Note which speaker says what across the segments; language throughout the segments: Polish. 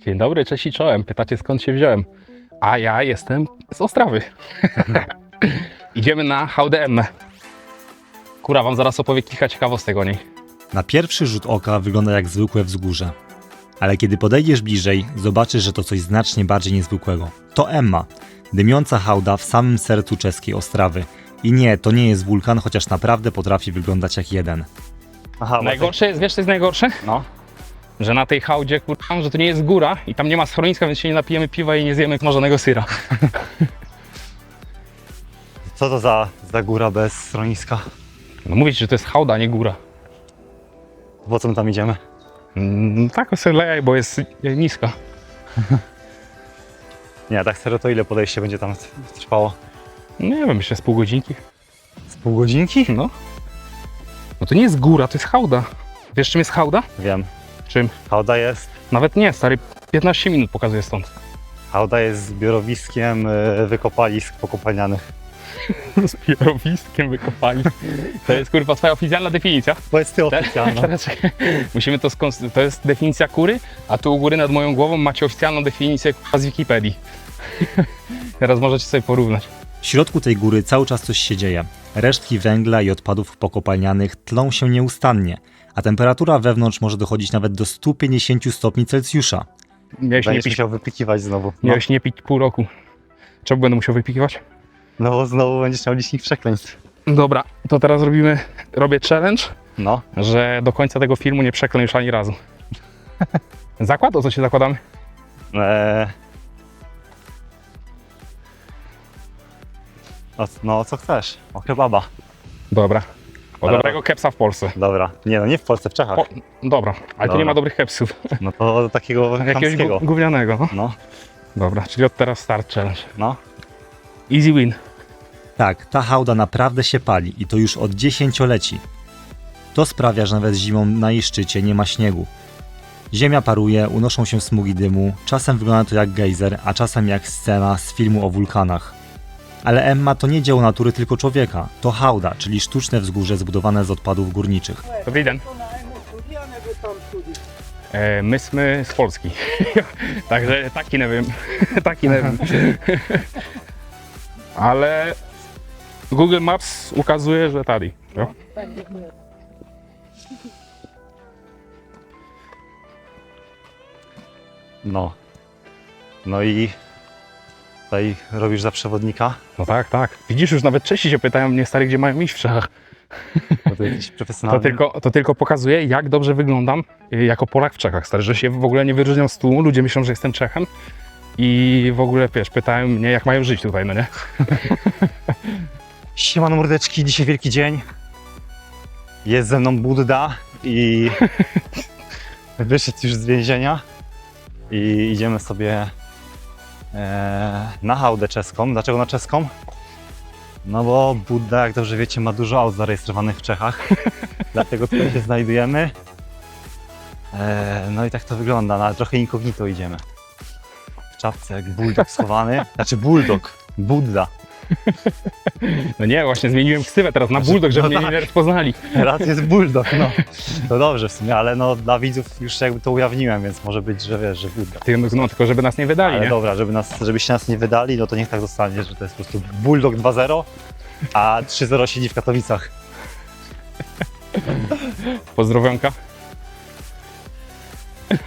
Speaker 1: Dzień dobry, cześć i czołem. Pytacie skąd się wziąłem? A ja jestem z Ostrawy. Idziemy na Emmę. Kura wam zaraz opowie kilka ciekawostek o niej.
Speaker 2: Na pierwszy rzut oka wygląda jak zwykłe wzgórze. Ale kiedy podejdziesz bliżej, zobaczysz, że to coś znacznie bardziej niezwykłego. To Emma, dymiąca hałda w samym sercu czeskiej Ostrawy. I nie, to nie jest wulkan, chociaż naprawdę potrafi wyglądać jak jeden.
Speaker 3: Aha,
Speaker 1: Najgorsze jest, wiesz co jest najgorsze?
Speaker 3: No.
Speaker 1: Że na tej hałdzie, kurwa, że to nie jest góra i tam nie ma schroniska, więc się nie napijemy piwa i nie zjemy smażonego syra.
Speaker 3: Co to za, za góra bez schroniska?
Speaker 1: No mówić, że to jest hałda, a nie góra.
Speaker 3: Po co my tam idziemy?
Speaker 1: Mm, tak sobie lejaj, bo jest niska.
Speaker 3: Nie, tak serio to ile podejście będzie tam trwało?
Speaker 1: Nie wiem, jeszcze z pół godzinki.
Speaker 3: Z pół godzinki?
Speaker 1: No. No to nie jest góra, to jest hałda. Wiesz czym jest hałda?
Speaker 3: Wiem.
Speaker 1: Czym?
Speaker 3: Hałda jest,
Speaker 1: Nawet nie, stary, 15 minut pokazuje stąd.
Speaker 3: hałda jest zbiorowiskiem y, wykopalisk pokopalnianych.
Speaker 1: Z pierowiskiem wykopali. To jest kurwa twoja oficjalna definicja.
Speaker 3: Powiedz ty oficjalna.
Speaker 1: Teraz czekaj. Musimy to skons- To jest definicja kury, a tu u góry nad moją głową macie oficjalną definicję kurwa z Wikipedii. Teraz możecie sobie porównać.
Speaker 2: W środku tej góry cały czas coś się dzieje. Resztki węgla i odpadów pokopalnianych tlą się nieustannie, a temperatura wewnątrz może dochodzić nawet do 150 stopni Celsjusza.
Speaker 1: Miałeś nie
Speaker 3: Będziesz
Speaker 1: pić,
Speaker 3: musiał wypikiwać znowu. No.
Speaker 1: miałeś nie pić pół roku. Czemu będę musiał wypikiwać?
Speaker 3: no bo znowu będziesz miał licznik przekleństw.
Speaker 1: Dobra, to teraz robimy, robię challenge,
Speaker 3: No.
Speaker 1: że do końca tego filmu nie przeklę już ani razu. Zakład? O co się zakładamy?
Speaker 3: Eee... O, no co chcesz? O kebaba.
Speaker 1: Dobra. O
Speaker 3: Ale-
Speaker 1: dobrego kepsa w Polsce.
Speaker 3: Dobra. Nie no, nie w Polsce, w Czechach.
Speaker 1: O, dobra, ale tu
Speaker 3: Dobra.
Speaker 1: nie ma dobrych kepsów.
Speaker 3: No to takiego
Speaker 1: Jakiegoś gównianego. No.
Speaker 3: No,
Speaker 1: Dobra, czyli od teraz start challenge.
Speaker 3: no.
Speaker 1: Easy win.
Speaker 2: Tak, ta hałda naprawdę się pali i to już od dziesięcioleci. To sprawia, że nawet zimą na jej szczycie nie ma śniegu. Ziemia paruje, unoszą się smugi dymu, czasem wygląda to jak gejzer, a czasem jak scena z filmu o wulkanach. Ale Emma to nie dzieło natury tylko człowieka, to hałda, czyli sztuczne wzgórze zbudowane z odpadów górniczych.
Speaker 1: Dobry dzień. E, my jsme z Polski. Także taki nie wiem. taki nie wiem. Ale Google Maps ukazuje, że tady. Jo?
Speaker 3: No. No i tutaj robisz za przewodnika,
Speaker 1: No tak, tak. Widzisz, już nawet Czesi się pytają mnie, stary, gdzie mają iść w Czechach.
Speaker 3: bo to jakiś
Speaker 1: To tylko, to tylko pokazuje, jak dobrze wyglądam y, jako Polak w Czechach, stary, że się w ogóle nie wyróżniam z tłumu, ludzie myślą, że jestem Czechem i w ogóle, wiesz, pytają mnie, jak mają żyć tutaj, no nie?
Speaker 3: Siemano mordeczki, dzisiaj wielki dzień. Jest ze mną Budda i wyszedł już z więzienia i idziemy sobie na hałdę czeską. Dlaczego na czeską? No bo Budda, jak dobrze wiecie, ma dużo aut zarejestrowanych w Czechach, dlatego tutaj się znajdujemy. E, no i tak to wygląda, no, ale trochę inkognito idziemy. W czapce jak bulldog schowany, znaczy bulldog, Budda.
Speaker 1: No nie, właśnie zmieniłem ksywę teraz na
Speaker 3: Znaczy,
Speaker 1: Bulldog, żeby
Speaker 3: no
Speaker 1: mnie
Speaker 3: tak.
Speaker 1: nie rozpoznali.
Speaker 3: Teraz jest bulldog, no. To dobrze w sumie, ale no dla widzów już jakby to ujawniłem, więc może być, że wiesz, że bulldog.
Speaker 1: Ty, no, tylko żeby nas nie wydali,
Speaker 3: Ale
Speaker 1: nie?
Speaker 3: dobra, żeby nas, żebyście nas nie wydali, no to niech tak zostanie, że to jest po prostu bulldog 2.0, a 3.0 siedzi w Katowicach.
Speaker 1: Pozdrowionka.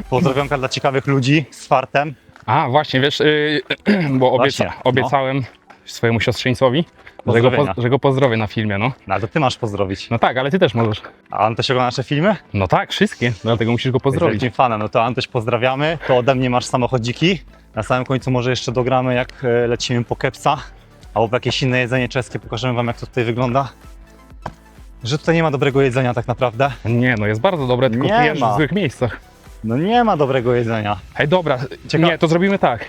Speaker 3: Pozdrowionka dla ciekawych ludzi z fartem.
Speaker 1: A, właśnie, wiesz, yy, bo obieca,
Speaker 3: Właśnie, no.
Speaker 1: obiecałem swojemu siostrzeńcowi, że go, poz- że go pozdrowię na filmie, no.
Speaker 3: No ale to ty masz pozdrowić.
Speaker 1: No tak, ale ty też możesz.
Speaker 3: A Antoś ogląda nasze filmy?
Speaker 1: No tak, wszystkie, dlatego musisz go
Speaker 3: Jest
Speaker 1: pozdrowić.
Speaker 3: wielkim fanem, no to Antoś pozdrawiamy. To ode mnie masz samochodziki. Na samym końcu może jeszcze dogramy, jak e, lecimy po kepsa albo po jakieś inne jedzenie czeskie. Pokażemy wam, jak to tutaj wygląda. Że tutaj nie ma dobrego jedzenia tak naprawdę.
Speaker 1: Nie, no jest bardzo dobre, tylko
Speaker 3: Nie
Speaker 1: pijesz
Speaker 3: ma.
Speaker 1: w złych miejscach.
Speaker 3: No nie ma dobrego jedzenia.
Speaker 1: Hej, dobra,
Speaker 3: Cieka-
Speaker 1: nie, to zrobimy tak.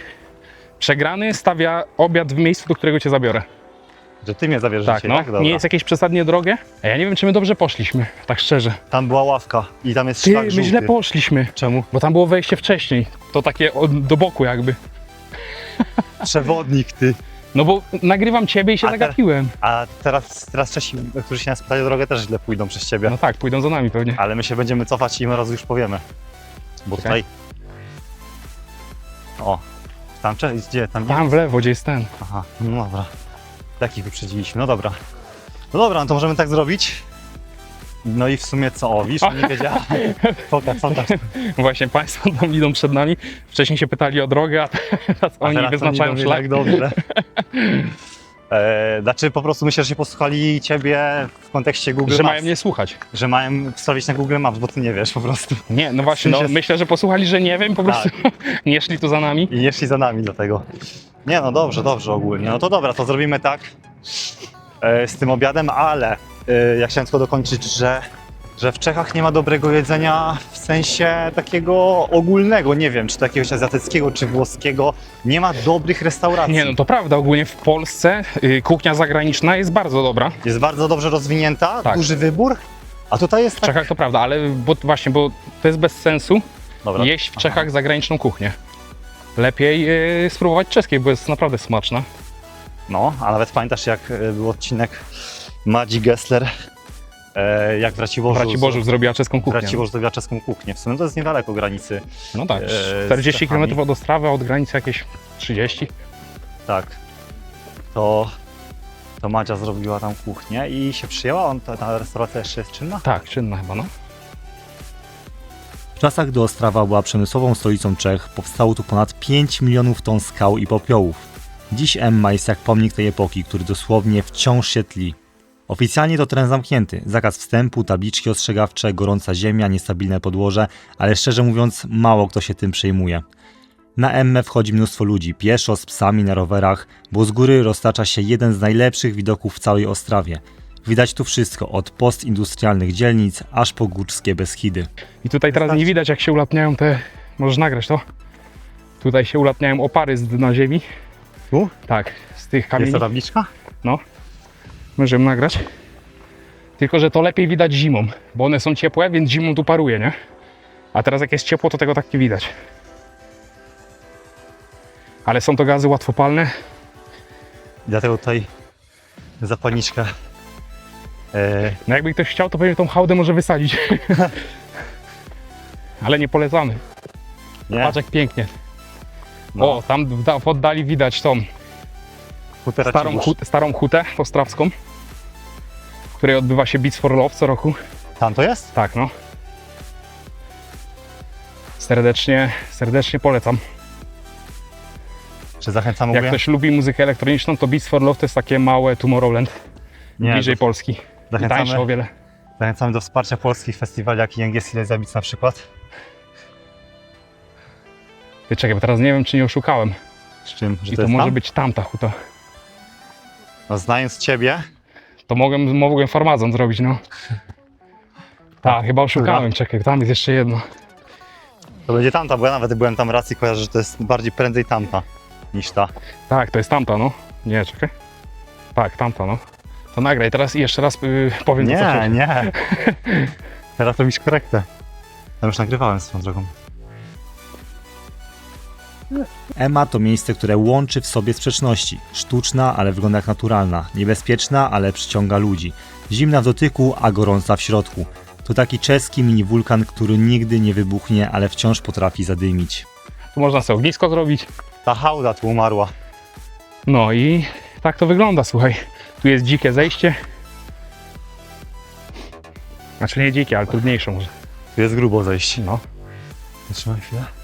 Speaker 1: Przegrany stawia obiad w miejscu, do którego cię zabiorę.
Speaker 3: Że ty mnie zabierzesz
Speaker 1: Tak,
Speaker 3: dzisiaj,
Speaker 1: no.
Speaker 3: tak? Dobra.
Speaker 1: Nie jest jakieś przesadnie drogie? A ja nie wiem, czy my dobrze poszliśmy, tak szczerze.
Speaker 3: Tam była ławka i tam jest
Speaker 1: Ty,
Speaker 3: szlak
Speaker 1: my
Speaker 3: żółty.
Speaker 1: źle poszliśmy,
Speaker 3: Czemu?
Speaker 1: bo tam było wejście wcześniej. To takie od, do boku jakby.
Speaker 3: Przewodnik ty.
Speaker 1: No bo nagrywam ciebie i się
Speaker 3: A te-
Speaker 1: zagapiłem.
Speaker 3: A teraz, teraz Czesi, którzy się nas pytali o drogę, też źle pójdą przez ciebie.
Speaker 1: No tak, pójdą za nami pewnie.
Speaker 3: Ale my się będziemy cofać i im raz już powiemy. Bo
Speaker 1: Okej.
Speaker 3: tutaj O, tam, cze- gdzie, tam,
Speaker 1: Tam w lewo, gdzie jest ten.
Speaker 3: Aha, no dobra. Takich wyprzedziliśmy, no dobra. No dobra, no to możemy tak zrobić. No i w sumie co, o, widzisz, nie wiedziałem. Pokaż, pokaż.
Speaker 1: Właśnie Państwo tam idą przed nami. Wcześniej się pytali o drogę, a teraz
Speaker 3: A
Speaker 1: oni
Speaker 3: teraz
Speaker 1: wyznaczają
Speaker 3: oni
Speaker 1: szlak.
Speaker 3: Tak dobrze. E, znaczy po prostu myślę, że się posłuchali ciebie w kontekście Google
Speaker 1: Że
Speaker 3: Maps.
Speaker 1: mają mnie słuchać.
Speaker 3: Że mają wstawić na Google Maps, bo ty nie wiesz po prostu.
Speaker 1: Nie, no właśnie,
Speaker 3: sensie-
Speaker 1: no, myślę, że posłuchali, że nie wiem, po prostu nie szli tu za nami.
Speaker 3: I nie szli za nami dlatego. Nie no dobrze, dobrze ogólnie. No to dobra, to zrobimy tak e, z tym obiadem, ale e, ja chciałem tylko dokończyć, że, że w Czechach nie ma dobrego jedzenia w sensie takiego ogólnego, nie wiem, czy to jakiegoś azjatyckiego, czy włoskiego. Nie ma dobrych restauracji.
Speaker 1: Nie, no to prawda, ogólnie w Polsce y, kuchnia zagraniczna jest bardzo dobra.
Speaker 3: Jest bardzo dobrze rozwinięta,
Speaker 1: Tak.
Speaker 3: duży wybór, a tutaj jest
Speaker 1: W
Speaker 3: tak...
Speaker 1: Czechach to prawda, ale bo, właśnie, bo to jest bez sensu
Speaker 3: Dobra.
Speaker 1: jeść w Czechach zagraniczną kuchnię. Lepiej y, spróbować czeskiej, bo jest naprawdę smaczna.
Speaker 3: No, a nawet pamiętasz jak e, był odcinek Madzi Gessler, e, jak w Raciborzu,
Speaker 1: zrobiła czeską kuchnię.
Speaker 3: Raciborzu zrobiła czeską kuchnię. W sumie to jest niedaleko granicy.
Speaker 1: No tak,
Speaker 3: e, z
Speaker 1: 40
Speaker 3: Czechami.
Speaker 1: km od Ostrawy, a od granicy jakieś 30.
Speaker 3: Tak. To, to Madzia zrobiła tam kuchnię i się przyjęła. On, ta, ta restauracja jeszcze jest czynna?
Speaker 1: Tak, czynna chyba, no.
Speaker 2: W czasach, gdy Ostrawa była przemysłową stolicą Czech, powstało tu ponad 5 milionów ton skał i popiołów. Dziś Emma jest jak pomnik tej epoki, który dosłownie wciąż się tli. Oficjalnie to teren zamknięty, zakaz wstępu, tabliczki ostrzegawcze, gorąca ziemia, niestabilne podłoże, ale szczerze mówiąc, mało kto się tym przejmuje. Na Emmę wchodzi mnóstwo ludzi, pieszo, z psami, na rowerach, bo z góry roztacza się jeden z najlepszych widoków w całej Ostrawie. Widać tu wszystko, od postindustrialnych dzielnic, aż po górskie Beskidy.
Speaker 1: I tutaj teraz nie widać jak się ulatniają te... Możesz nagrać to? Tutaj się ulatniają opary z dna ziemi.
Speaker 3: Tu?
Speaker 1: Tak, z tych
Speaker 3: Jest
Speaker 1: kamieni.
Speaker 3: ta tabliczka?
Speaker 1: Możemy nagrać. Tylko, że to lepiej widać zimą, bo one są ciepłe, więc zimą tu paruje, nie? A teraz jak jest ciepło, to tego tak nie widać. Ale są to gazy łatwopalne.
Speaker 3: Dlatego tutaj zapalniczkę. E,
Speaker 1: No jakby ktoś chciał, to pewnie tą hałdę może wysadzić. Ale nie polecamy.
Speaker 3: nie?
Speaker 1: Patrz jak pięknie.
Speaker 3: No.
Speaker 1: O, tam w da- w oddali widać tą starą, hut, starą hutę ostrawską, w której odbywa się Beats for Love co roku.
Speaker 3: Tam to jest?
Speaker 1: Tak, no. Serdecznie, serdecznie polecam.
Speaker 3: Czy zachęcamy
Speaker 1: Jak
Speaker 3: ogólnie?
Speaker 1: ktoś lubi muzykę elektroniczną, to Beats for Love to jest takie małe Tomorrowland,
Speaker 3: Nie,
Speaker 1: bliżej
Speaker 3: to
Speaker 1: Polski. I tańsze o
Speaker 3: zachęcamy,
Speaker 1: wiele.
Speaker 3: zachęcamy do wsparcia polskich festiwali, jak ING Silesia Beats na przykład.
Speaker 1: Ty czekaj, bo teraz nie wiem, czy nie oszukałem.
Speaker 3: Z czym? Że
Speaker 1: I
Speaker 3: to,
Speaker 1: to
Speaker 3: jest
Speaker 1: może
Speaker 3: tam?
Speaker 1: być tamta huta.
Speaker 3: No, znając Ciebie,
Speaker 1: To mogłem, mogłem farmazon zrobić, no. Tak, chyba oszukałem. Czekaj, tam jest jeszcze jedno.
Speaker 3: to będzie tamta, bo ja nawet byłem tam raz i kojarzę, że to jest bardziej prędzej tamta niż ta.
Speaker 1: Tak, to jest tamta, no. Nie, czekaj. Tak, tamta, no. To nagraj teraz i jeszcze raz yy, powiem co
Speaker 3: Nie, nie. Teraz robisz korektę. Tam już nagrywałem swoją drogą.
Speaker 2: Ema to miejsce, które łączy w sobie sprzeczności. Sztuczna, ale wygląda jak naturalna. Niebezpieczna, ale przyciąga ludzi. Zimna w dotyku, a gorąca w środku. To taki czeski mini wulkan, który nigdy nie wybuchnie, ale wciąż potrafi zadymić.
Speaker 1: Tu można sobie ognisko zrobić.
Speaker 3: Ta hałda tu umarła.
Speaker 1: No i tak to wygląda, słuchaj. Tu jest dzikie zejście. Znaczy nie dzikie, ale trudniejsze może.
Speaker 3: Tu jest grubo zejść.
Speaker 1: No.
Speaker 3: Zatrzymaj chwilę.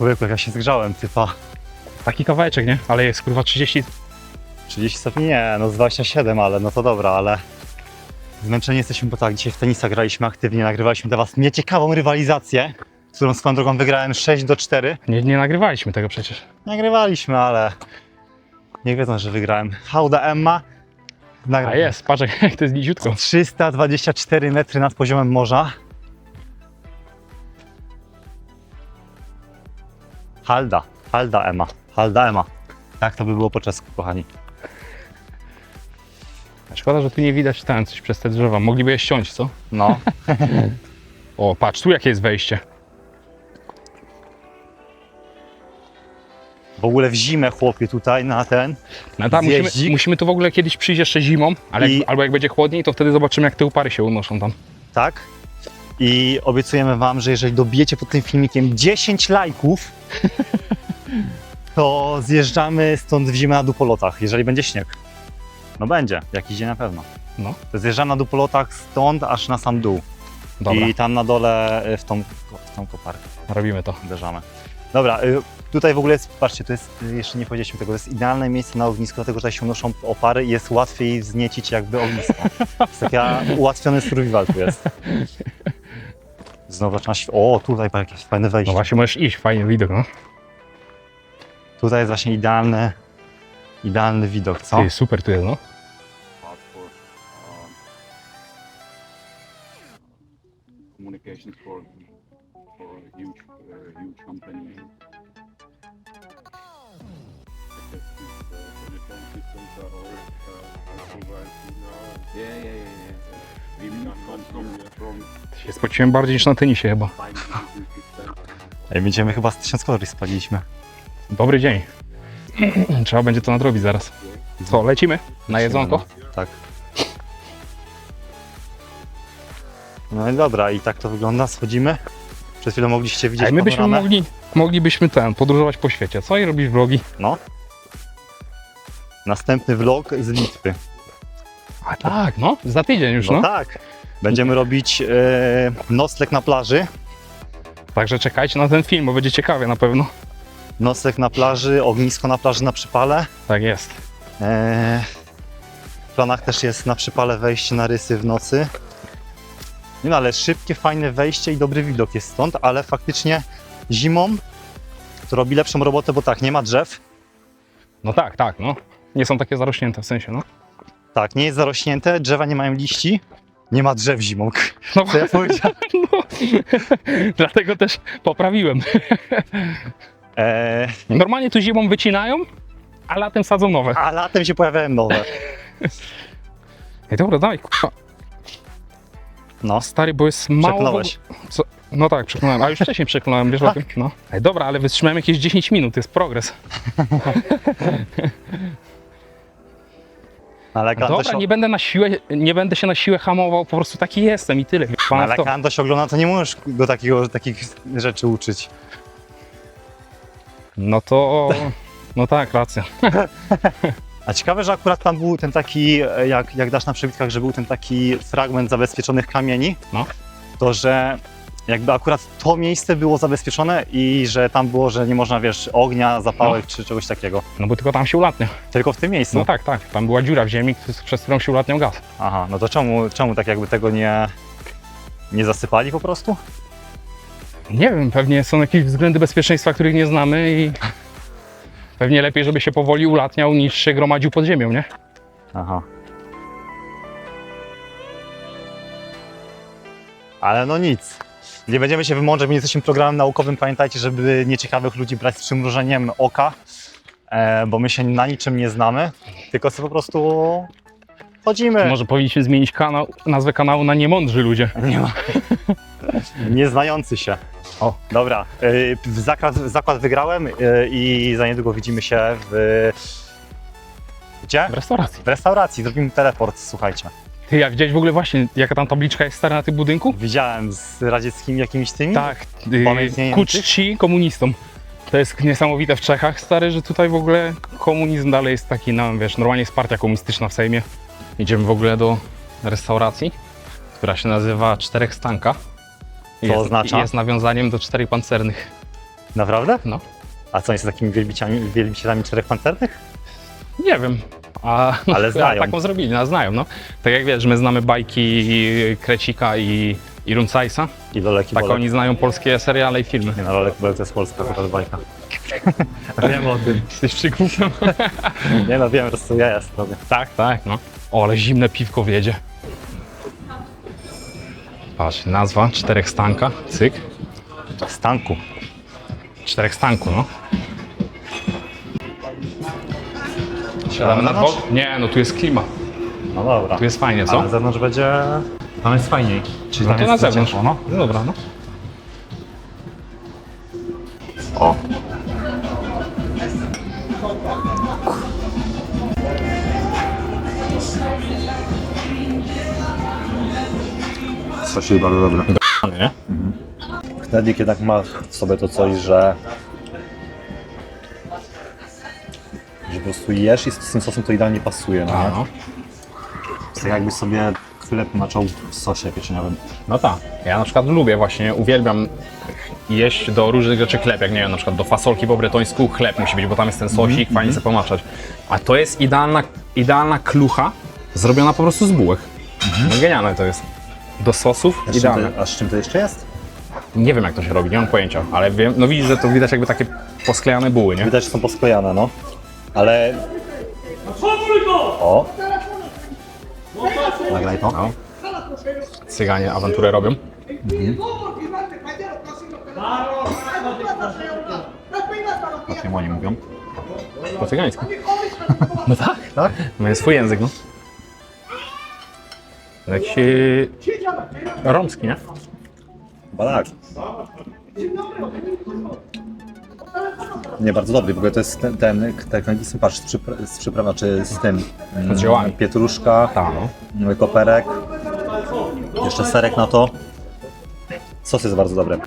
Speaker 3: Człowieku, jak ja się zgrzałem, typa.
Speaker 1: Taki kawałeczek, nie? Ale jest kurwa 30.
Speaker 3: 30 stopni nie, no z 27, ale no to dobra, ale zmęczeni jesteśmy, bo tak, dzisiaj w tenisa graliśmy aktywnie, nagrywaliśmy dla Was nieciekawą rywalizację, którą swoją drogą wygrałem 6 do 4.
Speaker 1: Nie, nie nagrywaliśmy tego przecież.
Speaker 3: Nagrywaliśmy, ale nie wiedzą, że wygrałem. Hauda Emma. Nagra...
Speaker 1: A jest, patrz jak jak to jest niziutko.
Speaker 3: 324 metry nad poziomem morza. Halda, Halda Emma, Halda Emma. Tak to by było po czesku, kochani.
Speaker 1: Szkoda, że tu nie widać ten coś przez te drzewa. Mogliby je ściąć, co?
Speaker 3: No,
Speaker 1: O, patrz, tu jakie jest wejście.
Speaker 3: w ogóle w zimę chłopie tutaj na ten.
Speaker 1: No tak, musimy,
Speaker 3: Zjeździk.
Speaker 1: musimy tu w ogóle kiedyś przyjść jeszcze zimą, ale
Speaker 3: I-
Speaker 1: jak, albo jak będzie chłodniej, to wtedy zobaczymy, jak te upary się unoszą tam.
Speaker 3: Tak? I obiecujemy wam, że jeżeli dobijecie pod tym filmikiem 10 lajków, to zjeżdżamy stąd w zimę na dupolotach, jeżeli będzie śnieg. No będzie, jakiś dzień na pewno.
Speaker 1: No.
Speaker 3: To zjeżdżamy na dupolotach stąd aż na sam dół.
Speaker 1: Dobra,
Speaker 3: I tam na dole y, w tą, w tą koparkę
Speaker 1: robimy to.
Speaker 3: uderzamy. Dobra, y, tutaj w ogóle jest, patrzcie, to jest, y, jeszcze nie powiedzieliśmy tego, to jest idealne miejsce na ognisko, dlatego że tutaj się unoszą opary i jest łatwiej wzniecić jakby ognisko. To jest taki ułatwiony survival tu jest. Znowu zaczyna się, o tutaj jakieś fajne
Speaker 1: No
Speaker 3: wejście.
Speaker 1: właśnie możesz iść, fajny widok, no.
Speaker 3: Tutaj jest właśnie idealny, idealny widok, co?
Speaker 1: Ty, super tu jest, no.
Speaker 4: communications for for a huge uh, huge company. Telephone systems
Speaker 1: Się spociłem bardziej niż na tenisie chyba.
Speaker 3: Ej, będziemy chyba z 1000 kalorii spaliliśmy.
Speaker 1: Dobry dzień. Trzeba będzie to nadrobić zaraz. Co, lecimy? Na jedzonko?
Speaker 3: Tak. No i dobra, i tak to wygląda, schodzimy. Przed chwilą mogliście widzieć
Speaker 1: Ej, my byśmy
Speaker 3: panoramę.
Speaker 1: mogli, moglibyśmy ten, podróżować po świecie, co? I robić vlogi.
Speaker 3: No. Następny vlog z Litwy.
Speaker 1: A tak, no, za tydzień już,
Speaker 3: No,
Speaker 1: no.
Speaker 3: tak. Będziemy robić e, nocleg na plaży.
Speaker 1: Także czekajcie na ten film, bo będzie ciekawie na pewno.
Speaker 3: Nocleg na plaży, ognisko na plaży na przypale.
Speaker 1: Tak jest.
Speaker 3: E, w planach też jest na przypale wejście na rysy w nocy. Nie no, ale szybkie, fajne wejście i dobry widok jest stąd, ale faktycznie zimą to robi lepszą robotę, bo tak, nie ma drzew.
Speaker 1: No tak, tak, no. Nie są takie zarośnięte w sensie, no.
Speaker 3: Tak, nie jest zarośnięte, drzewa nie mają liści. Nie ma drzew zimą.
Speaker 1: No,
Speaker 3: Co ja powiedziałem?
Speaker 1: no. Dlatego też poprawiłem.
Speaker 3: E,
Speaker 1: Normalnie tu zimą wycinają, a latem sadzą nowe.
Speaker 3: a latem się pojawiają nowe.
Speaker 1: Ej, dobra, daj, kurwa.
Speaker 3: No,
Speaker 1: Stary, bo jest mało...
Speaker 3: przeklnąłeś.
Speaker 1: Co? No tak, przekonałem. A już wcześniej przekonałem, wiesz o tym? No. Ej, dobra, ale wytrzymałem jakieś 10 minut, jest progres.
Speaker 3: Ale
Speaker 1: Dobra,
Speaker 3: Kantoś,
Speaker 1: nie będę na siłę, nie będę się na siłę hamował, po prostu taki jestem i tyle. Pan
Speaker 3: ale
Speaker 1: to.
Speaker 3: Kantoś ogląda, to nie możesz do takiego, takich rzeczy uczyć.
Speaker 1: No to... No tak, racja.
Speaker 3: A ciekawe, że akurat tam był ten taki, jak, jak dasz na przebitkach, że był ten taki fragment zabezpieczonych kamieni,
Speaker 1: No.
Speaker 3: to że jakby akurat to miejsce było zabezpieczone i że tam było, że nie można, wiesz, ognia, zapałek czy czegoś takiego.
Speaker 1: No bo tylko tam się ulatnia.
Speaker 3: Tylko w tym miejscu.
Speaker 1: No tak, tak. Tam była dziura w ziemi, przez którą się ulatniał gaz.
Speaker 3: Aha, no to czemu, czemu tak jakby tego nie, nie zasypali po prostu?
Speaker 1: Nie wiem, pewnie są jakieś względy bezpieczeństwa, których nie znamy i pewnie lepiej, żeby się powoli ulatniał, niż się gromadził pod ziemią, nie?
Speaker 3: Aha. Ale no nic. Nie będziemy się wymądrzać, my nie jesteśmy programem naukowym. Pamiętajcie, żeby nieciekawych ludzi brać z przymrużeniem oka, e, bo my się na niczym nie znamy, tylko sobie po prostu chodzimy.
Speaker 1: Może powinniśmy zmienić kanał, nazwę kanału na niemądrzy ludzie.
Speaker 3: Nie ma. Nieznający się.
Speaker 1: O.
Speaker 3: Dobra, w zakład, wygrałem y, i za niedługo widzimy się w... Gdzie?
Speaker 1: W restauracji.
Speaker 3: W restauracji, zrobimy teleport, słuchajcie.
Speaker 1: Ty, ja widziałeś w ogóle właśnie, jaka tam tabliczka jest stara na tym budynku?
Speaker 3: Widziałem z radzieckimi jakimiś tymi.
Speaker 1: Tak, y,
Speaker 3: Pamiętnie
Speaker 1: ku czci komunistom. To jest niesamowite w Czechach, stary, że tutaj w ogóle komunizm dalej jest taki, no wiesz, normalnie jest partia komunistyczna w Sejmie. Idziemy w ogóle do restauracji, która się nazywa Czterech Stanka.
Speaker 3: Co
Speaker 1: jest,
Speaker 3: oznacza?
Speaker 1: Jest nawiązaniem do czterech pancernych.
Speaker 3: Naprawdę?
Speaker 1: No.
Speaker 3: A co, oni są takimi wielbicielami, wielbicielami czterech pancernych?
Speaker 1: Nie wiem. A,
Speaker 3: Ale znają.
Speaker 1: A taką zrobili, no, znają, no. Tak jak wiesz, my znamy bajki Krecika i, i Runcajsa,
Speaker 3: I Lolek i
Speaker 1: tak
Speaker 3: Bolek.
Speaker 1: oni znają polskie seriale i filmy.
Speaker 3: Nie no, Lolek Bolek to jest polska akurat bajka. wiem o tym.
Speaker 1: Jesteś przygłupem.
Speaker 3: Nie no, wiem, po prostu ja jest robię.
Speaker 1: Tak, tak, no. O, ale zimne piwko wiedzie. Patrz, nazwa czterech stanka, cyk.
Speaker 3: Stanku.
Speaker 1: Czterech stanku, no. Siadamy na bok? Nie, no tu jest klima.
Speaker 3: No dobra.
Speaker 1: Tu jest fajnie, co?
Speaker 3: na zewnątrz będzie... Tam jest fajniej. Czyli
Speaker 1: No
Speaker 3: tam
Speaker 1: to na
Speaker 3: jest
Speaker 1: zewnątrz.
Speaker 3: ciepło, no.
Speaker 1: No dobra, no.
Speaker 3: O.
Speaker 4: Spasibo bardzo dobre.
Speaker 1: nie?
Speaker 3: Knedlik jednak ma w sobie to coś, że że po prostu jesz i z tym sosem to idealnie pasuje, no nie? Tak jakbyś sobie chleb maczał w sosie pieczeniowym.
Speaker 1: No tak. Ja na przykład lubię właśnie, uwielbiam jeść do różnych rzeczy chleb, jak nie wiem, na przykład do fasolki po bretońsku chleb musi być, bo tam jest ten sosik, fajnie sobie pomaczać. A to jest idealna, idealna klucha zrobiona po prostu z bułek. No genialne to jest. Do sosów
Speaker 3: A z, czym
Speaker 1: idealne.
Speaker 3: to, a z czym to jeszcze jest?
Speaker 1: Nie wiem jak to się robi, nie mam pojęcia, ale wiem, no widzisz, że to widać jakby takie posklejane buły, nie?
Speaker 3: Widać, że są posklejane, no. Ale... O! Nagraj to.
Speaker 1: No. Cyganie awanturę robią.
Speaker 3: O tym oni mówią.
Speaker 1: Po cygańsku. No tak.
Speaker 3: Tak?
Speaker 1: Mają swój język, no. Jakiś romski, nie?
Speaker 3: Chyba tak. Nie, bardzo dobry. W ogóle to jest ten, ten tak jak patrz, z, przypra- z przyprawa, czy z tym. mm,
Speaker 1: Z ziołami.
Speaker 3: Pietruszka,
Speaker 1: Tak, no.
Speaker 3: koperek, jeszcze serek na to. Sos jest bardzo dobry.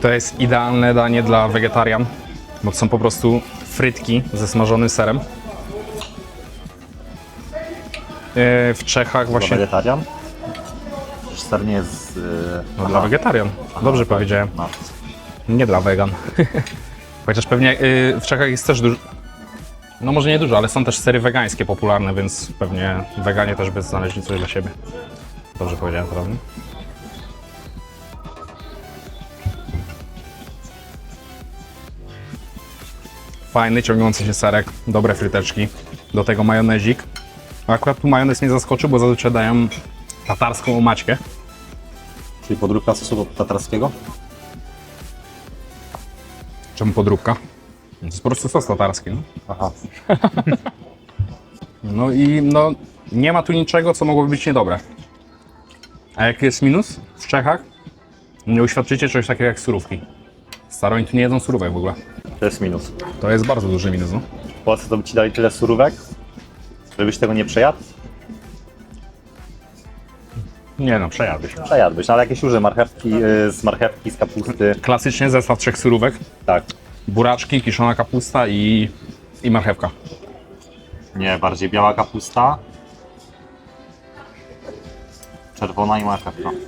Speaker 1: To jest idealne danie dla wegetarian, bo to są po prostu frytki ze smażonym serem. E, W Czechach
Speaker 3: Dla
Speaker 1: właśnie...
Speaker 3: wegetarian. Przecież Ser nie jest... Yy,
Speaker 1: No, dla wegetarian. Dobrze powiedziałem.
Speaker 3: No.
Speaker 1: Nie dla wegan. Chociaż pewnie y, w Czechach jest też dużo. No może nie dużo, ale są też sery wegańskie popularne, więc pewnie weganie też by znaleźli coś dla siebie. Dobrze powiedziałem, prawda? Fajny, ciągnący się serek, dobre fryteczki, do tego majonezik. Akurat tu majonez mnie zaskoczył, bo zazwyczaj dają tatarską maćkę.
Speaker 3: Czyli podróbka sosu tatarskiego.
Speaker 1: Czemu podróbka? To jest po prostu sos tatarski. No.
Speaker 3: Aha.
Speaker 1: No i no, nie ma tu niczego, co mogłoby być niedobre. A jaki jest minus w Czechach? Nie uświadczycie czegoś takiego jak surówki. Staroń tu nie jedzą surówek w ogóle.
Speaker 3: To jest minus.
Speaker 1: To jest bardzo duży minus, no.
Speaker 3: W Polsce to by ci dali tyle surówek, żebyś tego nie przejadł.
Speaker 1: Nie no, przejadłeś.
Speaker 3: Przejadłbyś, no, ale jakieś uży marchewki yy, z marchewki, z kapusty.
Speaker 1: Klasycznie zestaw trzech surówek.
Speaker 3: Tak.
Speaker 1: Buraczki, kiszona kapusta i, i marchewka.
Speaker 3: Nie, bardziej biała kapusta. Czerwona i marchewka.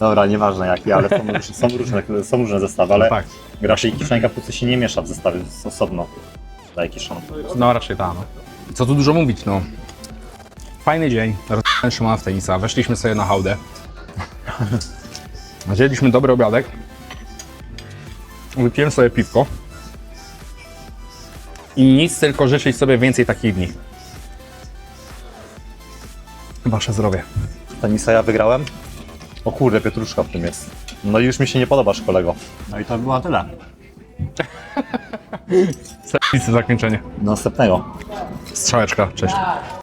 Speaker 3: Dobra, nieważne jakie, ale są, są, różne, są różne zestawy, ale
Speaker 1: tak.
Speaker 3: raczej kiszonej kapusty się nie miesza w zestawie, jest osobno. Daje kiszony.
Speaker 1: No raczej tak, no. Co tu dużo mówić, no. Fajny dzień, rozpoczęliśmy Szymona w tenisa, weszliśmy sobie na hałdę. Zjedliśmy dobry obiadek. Wypiłem sobie piwko. I nic, tylko życzyć sobie więcej takich dni. Wasze zdrowie.
Speaker 3: Tenisa ja wygrałem. O kurde, pietruszka w tym jest. No i już mi się nie podobasz, kolego. No i to było tyle.
Speaker 1: Serwisy zakończenie.
Speaker 3: Do następnego.
Speaker 1: Strzałeczka, cześć.